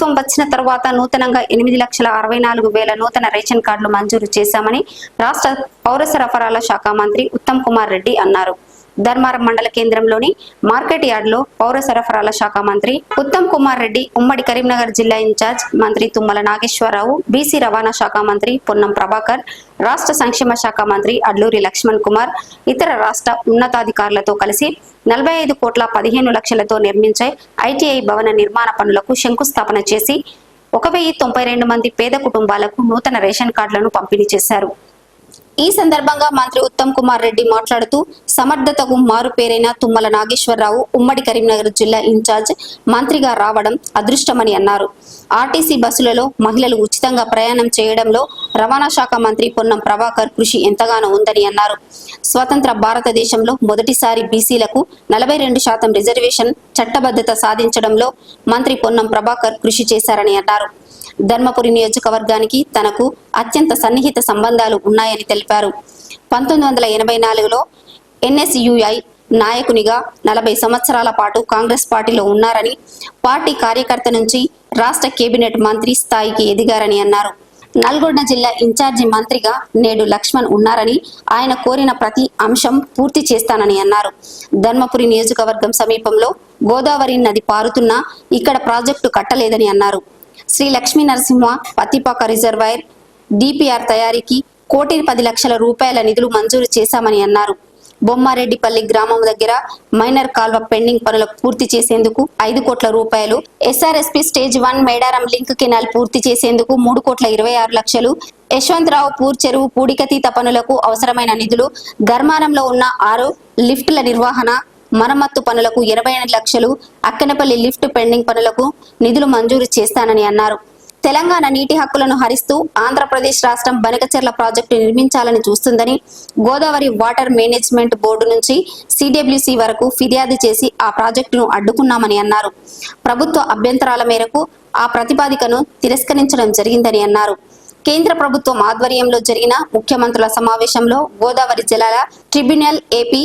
ప్రభుత్వం వచ్చిన తర్వాత నూతనంగా ఎనిమిది లక్షల అరవై నాలుగు వేల నూతన రేషన్ కార్డులు మంజూరు చేశామని రాష్ట్ర పౌర సరఫరాల శాఖ మంత్రి ఉత్తమ్ కుమార్ రెడ్డి అన్నారు. ధర్మారం మండల కేంద్రంలోని మార్కెట్ యార్డులో పౌర సరఫరాల శాఖ మంత్రి ఉత్తమ్ కుమార్ రెడ్డి ఉమ్మడి కరీంనగర్ జిల్లా ఇన్ఛార్జ్ మంత్రి తుమ్మల నాగేశ్వరరావు బీసీ రవాణా శాఖ మంత్రి పొన్నం ప్రభాకర్ రాష్ట్ర సంక్షేమ శాఖ మంత్రి అడ్లూరి లక్ష్మణ్ కుమార్ ఇతర రాష్ట్ర ఉన్నతాధికారులతో కలిసి నలభై ఐదు కోట్ల పదిహేను లక్షలతో నిర్మించే ఐటీఐ భవన నిర్మాణ పనులకు శంకుస్థాపన చేసి ఒక వెయ్యి తొంభై రెండు మంది పేద కుటుంబాలకు నూతన రేషన్ కార్డులను పంపిణీ చేశారు. ఈ సందర్భంగా మంత్రి ఉత్తమ్ కుమార్ రెడ్డి మాట్లాడుతూ సమర్థతకు మారు పేరైన తుమ్మల నాగేశ్వరరావు ఉమ్మడి కరీంనగర్ జిల్లా ఇన్ఛార్జ్ మంత్రిగా రావడం అదృష్టమని అన్నారు. ఆర్టీసీ బస్సులలో మహిళలు ఉచితంగా ప్రయాణం చేయడంలో రవాణా శాఖ మంత్రి పొన్నం ప్రభాకర్ కృషి ఎంతగానో ఉందని అన్నారు. స్వతంత్ర భారతదేశంలో మొదటిసారి బీసీలకు నలభై రెండు శాతం రిజర్వేషన్ చట్టబద్ధత సాధించడంలో మంత్రి పొన్నం ప్రభాకర్ కృషి చేశారని అన్నారు. ధర్మపురి నియోజకవర్గానికి తనకు అత్యంత సన్నిహిత సంబంధాలు ఉన్నాయని తెలిపారు. పంతొమ్మిది వందల ఎనభై నాలుగులో ఎన్ఎస్యుఐ నాయకునిగా నలభై సంవత్సరాల పాటు కాంగ్రెస్ పార్టీలో ఉన్నారని పార్టీ కార్యకర్త నుంచి రాష్ట్ర కేబినెట్ మంత్రి స్థాయికి ఎదిగారని అన్నారు. నల్గొండ జిల్లా ఇన్ఛార్జి మంత్రిగా నేడు లక్ష్మణ్ ఉన్నారని ఆయన కోరిన ప్రతి అంశం పూర్తి చేస్తానని అన్నారు. ధర్మపురి నియోజకవర్గం సమీపంలో గోదావరి నది పారుతున్నా ఇక్కడ ప్రాజెక్టు కట్టలేదని అన్నారు. శ్రీ లక్ష్మీ నరసింహ పత్తిపాక రిజర్వాయర్ డిపిఆర్ తయారీకి కోటి పది లక్షల రూపాయల నిధులు మంజూరు చేశామని అన్నారు. బొమ్మారెడ్డిపల్లి గ్రామం దగ్గర మైనర్ కాల్వ పెండింగ్ పనులకు పూర్తి చేసేందుకు ఐదు కోట్ల రూపాయలు SRSP stage one Medaram link canal పూర్తి చేసేందుకు మూడు కోట్ల ఇరవై ఆరు లక్షలు యశ్వంతరావు పూర్ చెరువు పూడికతీత పనులకు అవసరమైన నిధులు ధర్మానంలో ఉన్న ఆరు లిఫ్టుల నిర్వహణ మరమ్మత్తు పనులకు ఇరవై ఎనిమిది లక్షలు అక్కనపల్లి లిఫ్ట్ పెండింగ్ పనులకు నిధులు మంజూరు చేస్తానని అన్నారు. తెలంగాణ నీటి హక్కులను హరిస్తూ ఆంధ్రప్రదేశ్ రాష్ట్రం బనకచెర్ల ప్రాజెక్టు నిర్మించాలని చూస్తుందని గోదావరి వాటర్ మేనేజ్మెంట్ బోర్డు నుంచి సిడబ్ల్యూసి వరకు ఫిర్యాదు చేసి ఆ ప్రాజెక్టును అడ్డుకున్నామని అన్నారు. ప్రభుత్వ అభ్యంతరాల మేరకు ఆ ప్రతిపాదికను తిరస్కరించడం జరిగిందని అన్నారు. కేంద్ర ప్రభుత్వం ఆధ్వర్యంలో జరిగిన ముఖ్యమంత్రుల సమావేశంలో గోదావరి జలాల ట్రిబ్యునల్ ఏపీ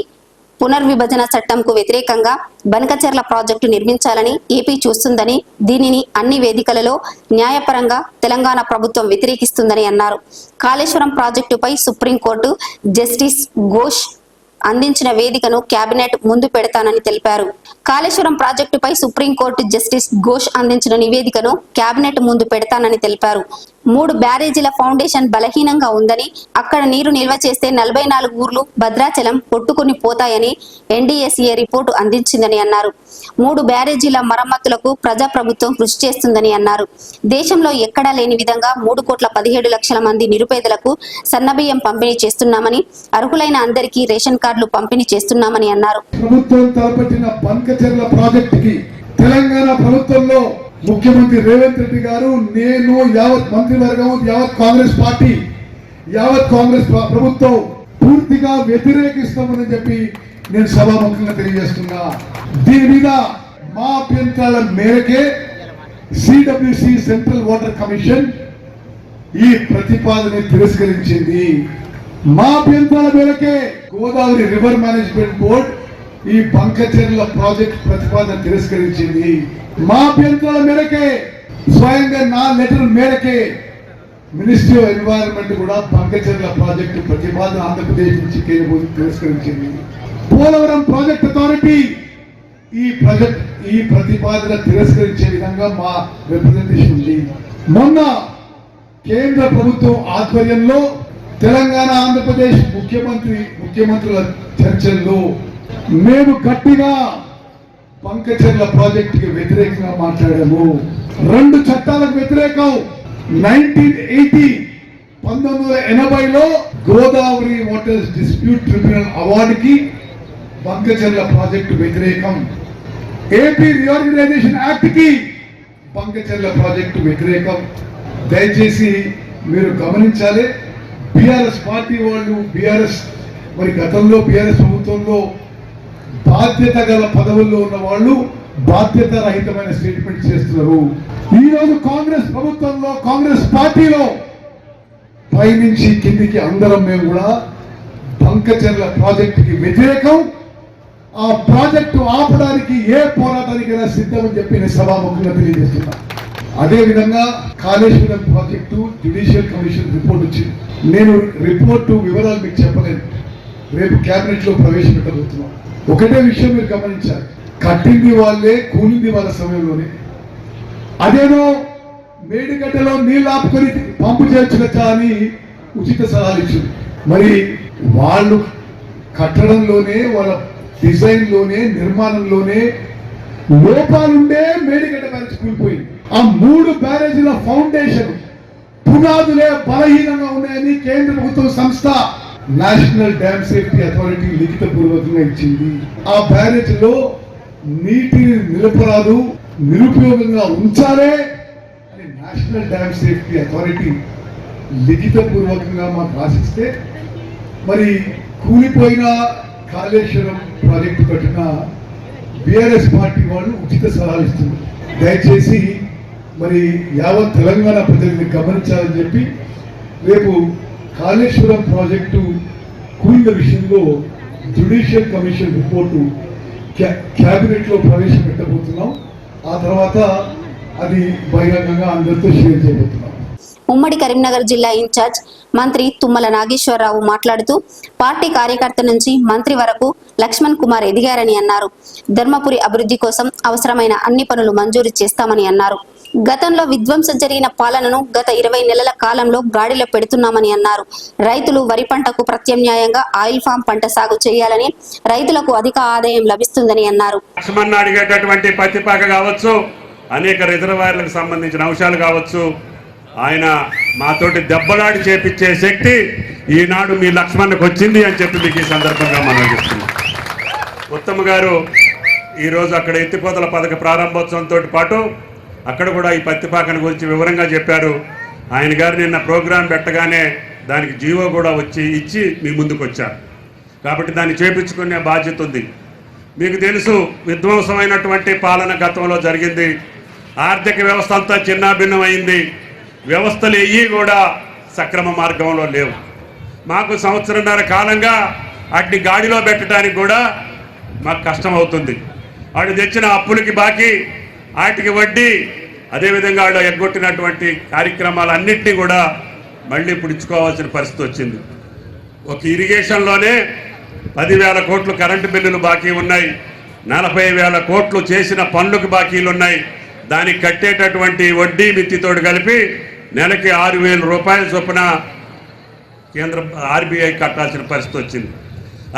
పునర్విభజన చట్టంకు వ్యతిరేకంగా బనకచెర్ల ప్రాజెక్టు నిర్మించాలని ఏపీ చూస్తుందని దీనిని అన్ని వేదికలలో న్యాయపరంగా తెలంగాణ ప్రభుత్వం వ్యతిరేకిస్తుందని అన్నారు. కాళేశ్వరం ప్రాజెక్టుపై సుప్రీంకోర్టు జస్టిస్ ఘోష్ అందించిన వేదికను కేబినెట్ ముందు పెడతానని తెలిపారు. కాళేశ్వరం ప్రాజెక్టుపై సుప్రీంకోర్టు జస్టిస్ ఘోష్ అందించిన నివేదికను కేబినెట్ ముందు పెడతానని తెలిపారు. మూడు బ్యారేజీల ఫౌండేషన్ బలహీనంగా ఉందని అక్కడ నీరు నిల్వ చేస్తే నలభై నాలుగు ఊర్లు భద్రాచలం కొట్టుకుని పోతాయని ఎన్డీఎస్ఏ రిపోర్టు అందించిందని అన్నారు. మూడు బ్యారేజీల మరమ్మతులకు ప్రజాప్రభుత్వం కృషి చేస్తుందని అన్నారు. దేశంలో ఎక్కడా లేని విధంగా మూడు కోట్ల పదిహేడు లక్షల మంది నిరుపేదలకు సన్నబియ్యం పంపిణీ చేస్తున్నామని అర్హులైన అందరికీ రేషన్ కార్డులు పంపిణీ చేస్తున్నామని అన్నారు. ప్రభుత్వం తలపెట్టిన పంకచర్ల ప్రాజెక్టుకి తెలంగాణ ప్రభుత్వంలో ముఖ్యమంత్రి రేవంత్ రెడ్డి గారు నేను యావత్ మంత్రివర్గం యావత్ కాంగ్రెస్ పార్టీ యావత్ కాంగ్రెస్ ప్రభుత్వం పూర్తిగా వ్యతిరేకిస్తామని చెప్పి నేను సభాముఖంగా తెలియజేస్తున్నా. దీని మీద మా అభ్యంతరాల మేరకే సిడబ్ల్యూసి సెంట్రల్ వాటర్ కమిషన్ ఈ ప్రతిపాదన తిరస్కరించింది. మా అభ్యంతరాల మేరకే గోదావరి రివర్ మేనేజ్మెంట్ బోర్డ్ ఈ బంకచెర్ల ప్రాజెక్ట్ ప్రతిపాదన తిరస్కరించింది. మా అభ్యంతరాల మేరకే స్వయంగా నా లెటర్ మేరకే మినిస్ట్రీ ఆఫ్ ఎన్వైరన్మెంట్ కూడా బంకచెర్ల ప్రాజెక్టు ప్రతిపాదన ఆంధ్రప్రదేశ్ నుంచి కేంద్ర తిరస్కరించింది. పోలవరం ప్రాజెక్ట్ అథారిటీ ఈ ప్రాజెక్ట్ ఈ ప్రతిపాదన తిరస్కరించే విధంగా మా రిప్రజెంటేషన్ ఉంది. మొన్న కేంద్ర ప్రభుత్వం ఆధ్వర్యంలో తెలంగాణ ఆంధ్రప్రదేశ్ ముఖ్యమంత్రి ముఖ్యమంత్రుల చర్చల్లో మేము గట్టిగా పంకచర్ల ప్రాజెక్టుకి వ్యతిరేకంగా మాట్లాడాము. రెండు చట్టాలకు వ్యతిరేకం. నైన్టీన్ ఎయిటీ పంతొమ్మిది వందల ఎనభైలో గోదావరి వాటర్స్ డిస్ప్యూట్ ట్రిబ్యునల్ అవార్డుకి బంకచర్ల ప్రాజెక్టు వ్యతిరేకం. ఏపీ రిఆర్గనైజేషన్ యాక్ట్కి బంకచర్ల ప్రాజెక్టు వ్యతిరేకం. దయచేసి మీరు గమనించాలి. బీఆర్ఎస్ పార్టీ వాళ్ళు బీఆర్ఎస్ మరి గతంలో బీఆర్ఎస్ ప్రభుత్వంలో బాధ్యత గల పదవుల్లో ఉన్న వాళ్ళు బాధ్యత రహితమైన స్టేట్మెంట్ చేస్తున్నారు. ఈ రోజు కాంగ్రెస్ ప్రభుత్వంలో కాంగ్రెస్ పార్టీలో పైనుంచి కిందికి అందరం మేము కూడా బంకచెర్ల ప్రాజెక్టుకి వ్యతిరేకం. ఆ ప్రాజెక్టు ఆపడానికి ఏ పోరాటానికైనా సిద్ధమని చెప్పి నేను సభాముఖంగా తెలియజేస్తున్నా. అదే విధంగా Kaleshwaram project judicial commission report వచ్చింది. నేను రిపోర్టు వివరాలు మీకు చెప్పలేను. రేపు క్యాబినెట్లో ప్రవేశపెట్టబోతున్నాను. ఒకటే విషయం మీరు గమనించాలి. కట్టింది వాళ్ళే కూలింది వాళ్ళ సమయంలోనే. అదేనో మేడిగడ్డలో నీళ్ళు ఆపుకొని పంపు చేర్చుకచ్చా అని ఉచిత సలహాలు ఇచ్చింది. మరి వాళ్ళు కట్టడంలోనే వాళ్ళ డిజైన్లోనే నిర్మాణంలోనే లోపాలుండే మేడిగడ్డ బ్యారేజ్ కూలిపోయింది. ఆ మూడు బ్యారేజీల ఫౌండేషన్ పునాదులే బలహీనంగా ఉన్నాయని కేంద్ర ప్రభుత్వ సంస్థ నేషనల్ డ్యామ్ సేఫ్టీ అథారిటీ లిఖిత పూర్వకంగా ఇచ్చింది. ఆ బ్యారేజ్లో నీటిని నిలపరాదు నిరుపయోగంగా ఉంచాలే అని నేషనల్ డ్యామ్ సేఫ్టీ అథారిటీ లిఖిత పూర్వకంగా మాకు రాసిస్తే మరి కూలిపోయిన కాళేశ్వరం ప్రాజెక్టు కట్టిన బీఆర్ఎస్ పార్టీ వాళ్ళు ఉచిత సలహాలు ఇస్తున్నారు. దయచేసి మరి యావత్ తెలంగాణ ప్రజల్ని గమనించాలని చెప్పి రేపు కాళేశ్వరం ప్రాజెక్టు కూలిన విషయంలో జ్యుడిషియల్ కమిషన్ రిపోర్టు క్యా- క్యాబినెట్లో ప్రవేశపెట్టబోతున్నాం. ఆ తర్వాత అది బహిరంగంగా అందరితో షేర్ చేయబోతున్నాం. ఉమ్మడి కరీంనగర్ జిల్లా ఇన్ఛార్జ్ మంత్రి తుమ్మల నాగేశ్వరరావు మాట్లాడుతూ పార్టీ కార్యకర్త నుంచి మంత్రి వరకు లక్ష్మణ్ కుమార్ ఎదిగారని అన్నారు. ధర్మపురి అభివృద్ధి కోసం అవసరమైన అన్ని పనులు మంజూరు చేస్తామని అన్నారు. గతంలో విధ్వంసం జరిగిన పాలనను గత ఇరవై నెలల కాలంలో గాడిలో పెడుతున్నామని అన్నారు. రైతులు వరి పంటకు ప్రత్యామ్నాయంగా ఆయిల్ ఫామ్ పంట సాగు చేయాలని రైతులకు అధిక ఆదాయం లభిస్తుందని అన్నారు. లక్ష్మణ్ అడిగేటటువంటి పత్తిపాక కావచ్చు అనేక రిజర్వాయర్లకు సంబంధించిన అంశాలు కావచ్చు ఆయన మాతోటి దెబ్బలాడి చేపించే శక్తి ఈనాడు మీ లక్ష్మణ్కి వచ్చింది అని చెప్పి మీకు ఈ సందర్భంగా మనం చెప్తున్నాం. ఉత్తమ్ గారు ఈరోజు అక్కడ ఎత్తిపోతల పథక ప్రారంభోత్సవంతో పాటు అక్కడ కూడా ఈ పత్తిపాకను గురించి వివరంగా చెప్పారు. ఆయన గారు నిన్న ప్రోగ్రాం పెట్టగానే దానికి జీవో కూడా వచ్చి ఇచ్చి మీ ముందుకు వచ్చారు. కాబట్టి దాన్ని చేపించుకునే బాధ్యత ఉంది. మీకు తెలుసు విధ్వంసమైనటువంటి పాలన గతంలో జరిగింది. ఆర్థిక వ్యవస్థ అంతా చిన్నాభిన్నమైంది. వ్యవస్థలు ఎయ్యి కూడా సక్రమ మార్గంలో లేవు. మాకు సంవత్సరంన్నర కాలంగా వాటిని గాడిలో పెట్టడానికి కూడా మాకు కష్టం అవుతుంది వాడు తెచ్చిన అప్పులకి బాకీ వాటికి వడ్డీ అదేవిధంగా వాళ్ళు ఎగ్గొట్టినటువంటి కార్యక్రమాలన్నింటినీ కూడా మళ్ళీ పుడుచుకోవాల్సిన పరిస్థితి వచ్చింది. ఒక ఇరిగేషన్లోనే పదివేల కోట్లు కరెంటు బిల్లులు బాకీ ఉన్నాయి. నలభై వేల కోట్లు చేసిన పనులకు బాకీలు ఉన్నాయి. దానికి కట్టేటటువంటి వడ్డీ మిత్తితోడు కలిపి నెలకి ఆరు వేల రూపాయల చొప్పున కేంద్ర ఆర్బీఐ కట్టాల్సిన పరిస్థితి వచ్చింది.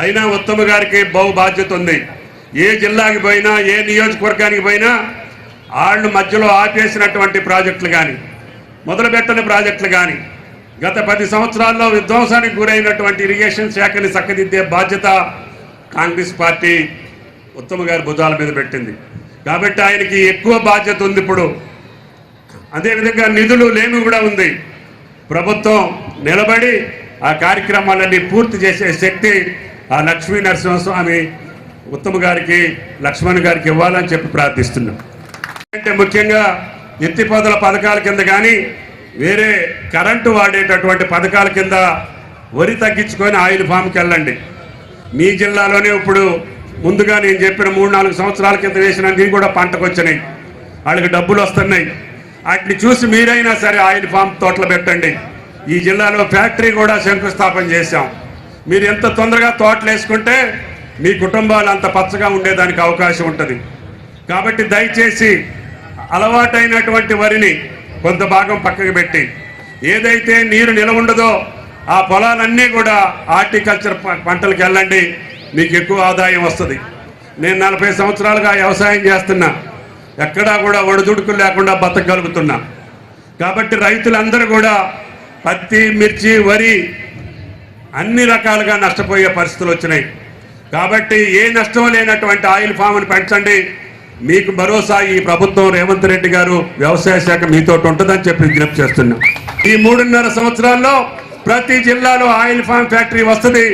అయినా ఉత్తమ గారికి బహు బాధ్యత ఉంది. ఏ జిల్లాకి పోయినా ఏ నియోజకవర్గానికి పోయినా వాళ్ళు మధ్యలో ఆపేసినటువంటి ప్రాజెక్టులు కానీ మొదలుపెట్టని ప్రాజెక్టులు కానీ గత పది సంవత్సరాల్లో విధ్వంసానికి గురైనటువంటి ఇరిగేషన్ శాఖని చక్కదిద్దే బాధ్యత కాంగ్రెస్ పార్టీ ఉత్తమ గారి భుజాల మీద పెట్టింది. కాబట్టి ఆయనకి ఎక్కువ బాధ్యత ఉంది ఇప్పుడు. అదేవిధంగా నిధులు లేమి కూడా ఉంది. ప్రభుత్వం నిలబడి ఆ కార్యక్రమాలన్నీ పూర్తి చేసే శక్తి ఆ లక్ష్మీ నరసింహస్వామి ఉత్తమ గారికి లక్ష్మణ్ గారికి ఇవ్వాలని చెప్పి ప్రార్థిస్తున్నాం. అంటే ముఖ్యంగా ఎత్తిపోతల పథకాల కింద కానీ వేరే కరెంటు వాడేటటువంటి పథకాల కింద వరి తగ్గించుకొని ఆయిల్ ఫామ్కి వెళ్ళండి. మీ జిల్లాలోనే ఇప్పుడు ముందుగా నేను చెప్పిన మూడు నాలుగు సంవత్సరాల కింద వేసినవి కూడా పంటకు వచ్చినాయి. వాళ్ళకి డబ్బులు వస్తున్నాయి. వాటిని చూసి మీరైనా సరే ఆయిల్ ఫామ్ తోటలు పెట్టండి. ఈ జిల్లాలో ఫ్యాక్టరీ కూడా శంకుస్థాపన చేశాం. మీరు ఎంత తొందరగా తోటలు వేసుకుంటే మీ కుటుంబాలు అంత పచ్చగా ఉండేదానికి అవకాశం ఉంటుంది. కాబట్టి దయచేసి అలవాటైనటువంటి వరిని కొంత భాగం పక్కకు పెట్టి ఏదైతే నీరు నిలవ ఉండదో ఆ పొలాలన్నీ కూడా హార్టికల్చర్ ప- పంటలకు వెళ్ళండి. మీకు ఎక్కువ ఆదాయం వస్తుంది. నేను నలభై సంవత్సరాలుగా వ్యవసాయం చేస్తున్నా. ఎక్కడా కూడా ఒడిదుడుకులు లేకుండా బతకగలుగుతున్నా. కాబట్టి రైతులందరూ కూడా పత్తి మిర్చి వరి అన్ని రకాలుగా నష్టపోయే పరిస్థితులు వచ్చినాయి. కాబట్టి ఏ నష్టం లేనటువంటి ఆయిల్ ఫామ్ను పెంచండి. మీకు భరోసా ఈ ప్రభుత్వం రేవంత్ రెడ్డి గారు వ్యవసాయ శాఖ మీతో ఉంటుందని చెప్పి విజ్ఞప్తి చేస్తున్నాం. ఈ మూడున్నర సంవత్సరాల్లో ప్రతి జిల్లాలో ఆయిల్ ఫామ్ ఫ్యాక్టరీ వస్తుంది.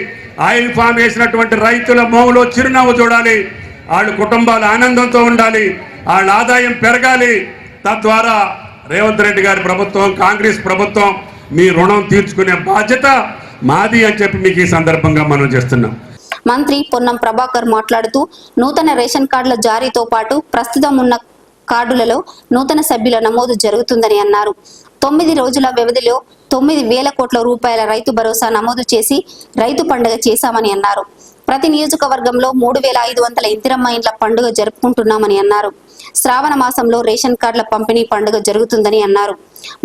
ఆయిల్ ఫామ్ వేసినటువంటి రైతుల మోములో చిరునవ్వు చూడాలి. వాళ్ళ కుటుంబాలు ఆనందంతో ఉండాలి. వాళ్ళ ఆదాయం పెరగాలి. తద్వారా రేవంత్ రెడ్డి గారి ప్రభుత్వం కాంగ్రెస్ ప్రభుత్వం మీ రుణం తీర్చుకునే బాధ్యత మాది అని చెప్పి మీకు ఈ సందర్భంగా మనం చేస్తున్నాం. మంత్రి పొన్నం ప్రభాకర్ మాట్లాడుతూ నూతన రేషన్ కార్డుల జారీతో పాటు ప్రస్తుతం ఉన్న కార్డులలో నూతన సభ్యుల నమోదు జరుగుతుందని అన్నారు. తొమ్మిది రోజుల వ్యవధిలో తొమ్మిది వేల కోట్ల రూపాయల రైతు భరోసా నమోదు చేసి రైతు పండుగ చేశామని అన్నారు. ప్రతి నియోజకవర్గంలో మూడు వేల ఐదు వందల ఇందిరమ్మ ఇండ్ల పండుగ జరుపుకుంటున్నామని అన్నారు. శ్రావణ మాసంలో రేషన్ కార్డుల పంపిణీ పండుగ జరుగుతుందని అన్నారు.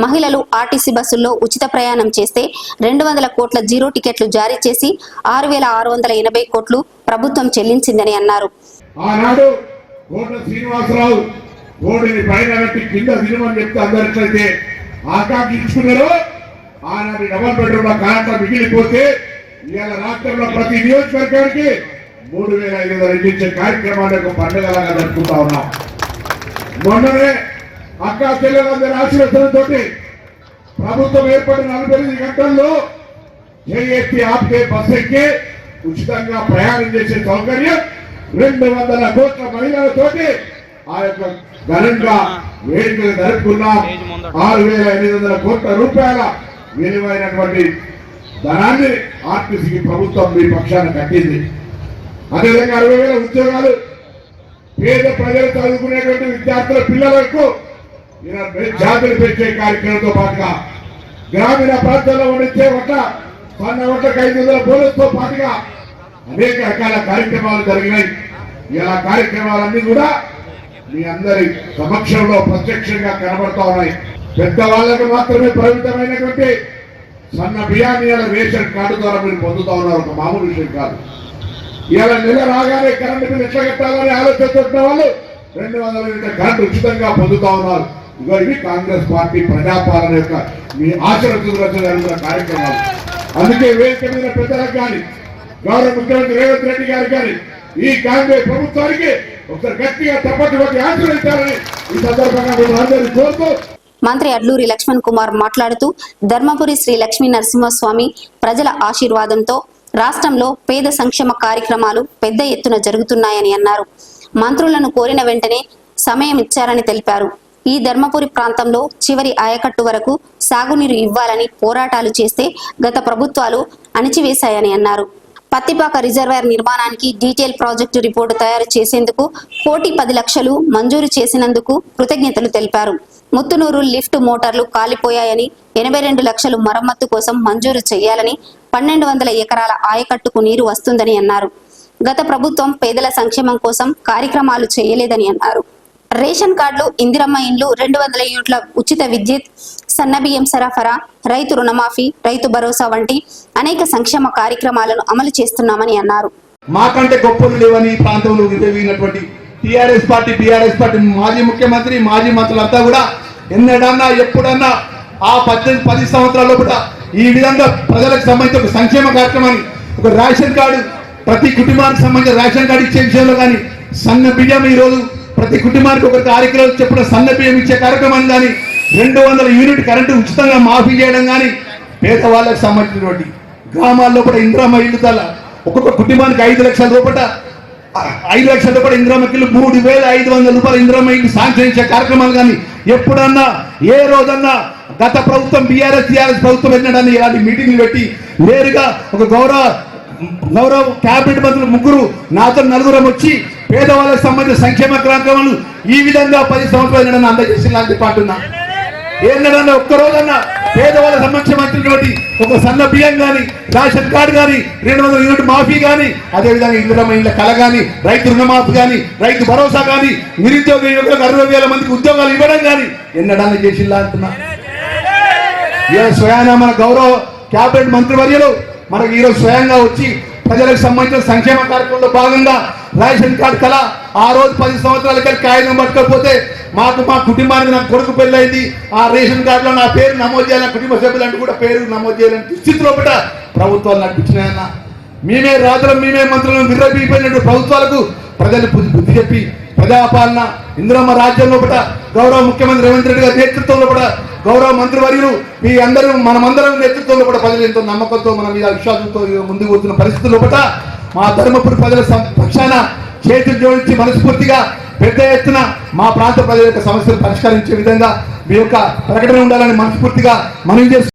మహిళలు ఆర్టీసీ బస్సుల్లో ఉచిత ప్రయాణం చేస్తే రెండు వందల కోట్ల జీరో టికెట్లు జారీ చేసి ఆరు వేల ఆరు వందల ఎనభై కోట్లు ప్రభుత్వం చెల్లించిందని అన్నారు. ఆనాడు శ్రీనివాసరావు కోడిని పైన పెట్టి కింద తినమని చెప్తే అందరిట్లయితే ఆనాటి డబల్ బెడ్రూమ్ మిగిలిపోతే ఇవాళ రాష్ట్రంలో ప్రతి నియోజకవర్గానికి మూడు వేల ఐదు వందలు ఇచ్చే కార్యక్రమాన్ని ఒక పండుగలాగా జరుపుకుంటా ఉన్నాం. మొన్ననే అక్క చెల్లెలందరి ఆశీర్వచనంతో ప్రభుత్వం ఏర్పడిన నలభై ఎనిమిది గంటల్లో జేఏపీ ఆపితే బస్ ఎక్కి ఉచితంగా ప్రయాణం చేసే సౌకర్యం రెండు వందల కోట్ల మహిళలతోటి ఆ యొక్క ఘనంగా వేడుకలు జరుపుకున్నాం. ఆరు వేల ఎనిమిది వందల కోట్ల రూపాయల విలువైనటువంటి ధనాన్ని ఆర్టీసీకి ప్రభుత్వం మీ పక్షాన్ని కట్టింది. అదేవిధంగా అరవై వేల ఉద్యోగాలు పేద ప్రజలు చదువుకునేటువంటి విద్యార్థుల పిల్లలకు జాతర జాతులు పెంచే కార్యక్రమంతో పాటుగా గ్రామీణ ప్రాంతాల్లో ఉండే ఒక సన్న వడ్లకు ఐదు వందల బోనస్తో పాటుగా అనేక రకాల కార్యక్రమాలు జరిగినాయి. ఇలా కార్యక్రమాలన్నీ కూడా మీ అందరి సమక్షంలో ప్రత్యక్షంగా కనబడతా ఉన్నాయి. పెద్దవాళ్ళకు మాత్రమే పరిమితమైనటువంటి సన్న బియ్యాన్ని ఇలా రేషన్ కార్డు ద్వారా మీరు పొందుతా ఉన్నారు. ఒక మామూలు విషయం కాదు. ఇలా నెల రాగానే కరెంటు బిల్లు ఎట్లా కట్టాలని ఆలోచిస్తున్న వాళ్ళు రెండు వందల యూనిట్ల కరెంట్ ఉచితంగా పొందుతా ఉన్నారు. ఇగో ఇవి కాంగ్రెస్ పార్టీ ప్రజాపాలన యొక్క మీ ఆచరణ కార్యక్రమాలు. అందుకే వేదిక మీద పెద్దలకు కానీ గౌరవ ముఖ్యమంత్రి రేవంత్ రెడ్డి గారు కానీ ఈ కాంగ్రెస్ ప్రభుత్వానికి ఒకసారి గట్టిగా తప్పటి బట్టి ఆశీర్వదించాలని ఈ సందర్భంగా మిమ్మల్ని అందరినీ కోరుతూ మంత్రి అడ్లూరి లక్ష్మణ్ కుమార్ మాట్లాడుతూ ధర్మపురి శ్రీ లక్ష్మీ నరసింహస్వామి ప్రజల ఆశీర్వాదంతో రాష్ట్రంలో పేద సంక్షేమ కార్యక్రమాలు పెద్ద ఎత్తున జరుగుతున్నాయని అన్నారు. మంత్రులను కోరిన వెంటనే సమయం ఇచ్చారని తెలిపారు. ఈ ధర్మపురి ప్రాంతంలో చివరి ఆయకట్టు వరకు సాగునీరు ఇవ్వాలని పోరాటాలు చేస్తే గత ప్రభుత్వాలు అణిచివేశాయని అన్నారు. పత్తిపాక రిజర్వాయర్ నిర్మాణానికి డీటెయిల్ ప్రాజెక్టు రిపోర్టు తయారు చేసేందుకు కోటి పది లక్షలు మంజూరు చేసినందుకు కృతజ్ఞతలు తెలిపారు. ముత్తునూరు లిఫ్ట్ మోటార్లు కాలిపోయాయని ఎనభై రెండు లక్షలు మరమ్మత్తు కోసం మంజూరు చేయాలని పన్నెండు వందల ఎకరాల ఆయకట్టుకు నీరు వస్తుందని అన్నారు. గత ప్రభుత్వం పేదల సంక్షేమం కోసం కార్యక్రమాలు చేయలేదని అన్నారు. రేషన్ కార్డులు ఇందిరమ్మ ఇండ్లు రెండు వందల యూనిట్ల ఉచిత విద్యుత్ సన్నబియ్యం సరఫరా రైతు రుణమాఫీ రైతు భరోసా వంటి అనేక సంక్షేమ కార్యక్రమాలను అమలు చేస్తున్నామని అన్నారు. మాకంటే గొప్పలు లేవని ప్రాంతంలో విరిగినటువంటి టిఆర్ఎస్ పార్టీ టిఆర్ఎస్ పార్టీ మాజీ ముఖ్యమంత్రి మాజీ మంత్రులంతా కూడా ఎన్నడన్నా ఎప్పుడన్నా ఆ పద్దెనిమిది పది సంవత్సరాల్లో కూడా ఈ విధంగా ప్రజలకు సంబంధించిన ఒక సంక్షేమ కార్యక్రమాన్ని ఒక రేషన్ కార్డు ప్రతి కుటుంబానికి సంబంధించిన రేషన్ కార్డు ఇచ్చే విషయంలో కానీ సన్న బియ్యం ఈ రోజు ప్రతి కుటుంబానికి ఒక కార్యక్రమం చెప్పిన సన్న బియ్యం ఇచ్చే కార్యక్రమం కానీ రెండు వందల యూనిట్ కరెంటు ఉచితంగా మాఫీ చేయడం కానీ పేదవాళ్ళకు సంబంధించినటువంటి గ్రామాల్లో కూడా ఇంద్రమ్మ ఇల్లు తల ఒక్కొక్క కుటుంబానికి ఐదు లక్షల రూపాయల ఐదు లక్షల రూపాయలు ఇందిరామకిల్లు మూడు వేల ఐదు వందల రూపాయలు ఇందిరామ సాంక్షించే శాంక్షన్ ఇచ్చే కార్యక్రమాలు కానీ ఎప్పుడన్నా ఏ రోజన్నా గత ప్రభుత్వం బీఆర్ఎస్ టీఆర్ఎస్ ప్రభుత్వం ఎన్నడన్నా ఇలాంటి మీటింగ్లు పెట్టి నేరుగా ఒక గౌరవ గౌరవ క్యాబినెట్ మంత్రులు ముగ్గురు నాతో నలుగురం వచ్చి పేదవాళ్ళకి సంబంధించిన సంక్షేమ కార్యక్రమాలు ఈ విధంగా పది సంవత్సరాలు ఎన్నడన్నా అందజేసిందని చెప్పి అంటున్నా ఏంటన్నా ఒక్కరోజన్నా పేదవాళ్ళ సంబంధించినటువంటి ఒక సన్న బియ్యం కానీ రేషన్ కార్డు కానీ రెండు వందల యూనిట్ మాఫీ కానీ అదేవిధంగా ఇందిరమ్మ ఇళ్ళ కళ కానీ రైతు రుణమాఫీ కానీ రైతు భరోసా కానీ నిరుద్యోగ యువకులకు అరవై వేల మందికి ఉద్యోగాలు ఇవ్వడం కానీ ఎన్నడాన్ని చేసిందా అంటున్నా. ఈరోజు స్వయాన మన గౌరవ క్యాబినెట్ మంత్రివర్యులు మనకు ఈరోజు స్వయంగా వచ్చి ప్రజలకు సంబంధించిన సంక్షేమ కార్యక్రమంలో భాగంగా రేషన్ కార్డు కల ఆ రోజు పది సంవత్సరాలకి కాగితం పట్టుకోకపోతే మాకు మా కుటుంబానికి నా కొడుకు పెళ్ళైంది ఆ రేషన్ కార్డులో నా పేరు నమోదు చేయాలని కుటుంబ సభ్యులంటూ కూడా పేరు నమోదు చేయాలని స్థితిలో కూడా ప్రభుత్వాలు నడిపించినాయన్న మేమే రాజులం మేమే మంత్రులను విర్రబీపోయినటువంటి ప్రభుత్వాలకు ప్రజలు బుద్ధి బుద్ధి చెప్పి ప్రజాపాలన ఇందిరమ్మ రాజ్యంలో పట గౌరవ ముఖ్యమంత్రి రేవంత్ రెడ్డి గారి నేతృత్వంలో కూడా గౌరవ మంత్రివర్యులు మీ అందరూ మనమందరం నేతృత్వంలో కూడా ప్రజలు ఎంతో నమ్మకంతో మన మీద విశ్వాసంతో ముందుకు వచ్చిన పరిస్థితుల్లో పట మా ధర్మపురి ప్రజల పక్షాన చేతులు జోడించి మనస్ఫూర్తిగా పెద్ద ఎత్తున మా ప్రాంత ప్రజల యొక్క సమస్యలు పరిష్కరించే విధంగా మీ యొక్క ప్రకటన ఉండాలని మనస్ఫూర్తిగా మనం చేస్తున్నాం